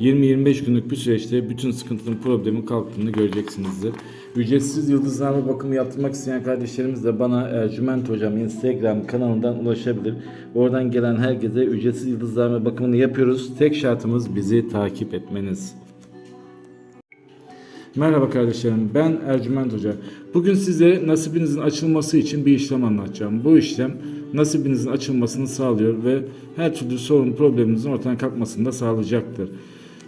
20-25 günlük bir süreçte bütün sıkıntının problemin kalktığını göreceksinizdir. Ücretsiz yıldızlama bakımı yaptırmak isteyen kardeşlerimiz de bana Ercüment Hocam Instagram kanalından ulaşabilir. Oradan gelen herkese ücretsiz yıldızlama bakımını yapıyoruz. Tek şartımız bizi takip etmeniz. Merhaba kardeşlerim, ben Ercüment Hoca. Bugün size nasibinizin açılması için bir işlem anlatacağım. Bu işlem nasibinizin açılmasını sağlıyor ve her türlü sorun probleminizin ortadan kalkmasını da sağlayacaktır.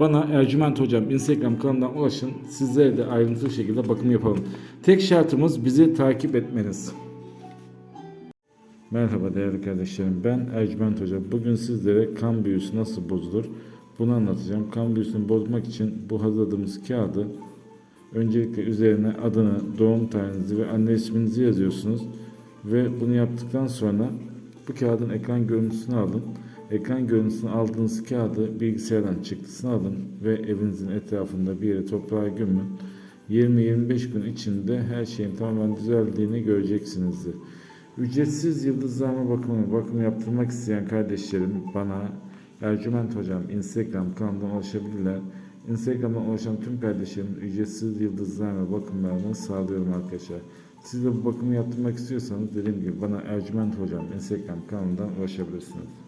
bana Ercüment Hocam Instagram kanalından ulaşın. Sizlere de ayrıntılı şekilde bakım yapalım. Tek şartımız bizi takip etmeniz. Merhaba değerli kardeşlerim. Ben Ercüment Hoca. Bugün sizlere kan büyüsü nasıl bozulur bunu anlatacağım. Kan büyüsünü bozmak için bu hazırladığımız kağıdı öncelikle üzerine adını, doğum tarihinizi ve anne isminizi yazıyorsunuz. Ve bunu yaptıktan sonra bu kağıdın ekran görüntüsünü alın. Ekran görüntüsünü aldığınız kağıdı bilgisayardan çıktısını alın ve evinizin etrafında bir yere toprağa gömün. 20-25 gün içinde her şeyin tamamen düzeldiğini göreceksinizdir. Ücretsiz yıldızlama bakımı, bakım yaptırmak isteyen kardeşlerim bana Ercüment Hocam Instagram kanalından ulaşabilirler. Instagram'dan ulaşan tüm kardeşlerim ücretsiz yıldızlama bakımlarını sağlıyorum arkadaşlar. Siz de bu bakımı yaptırmak istiyorsanız dediğim gibi bana Ercüment Hocam Instagram kanalından ulaşabilirsiniz.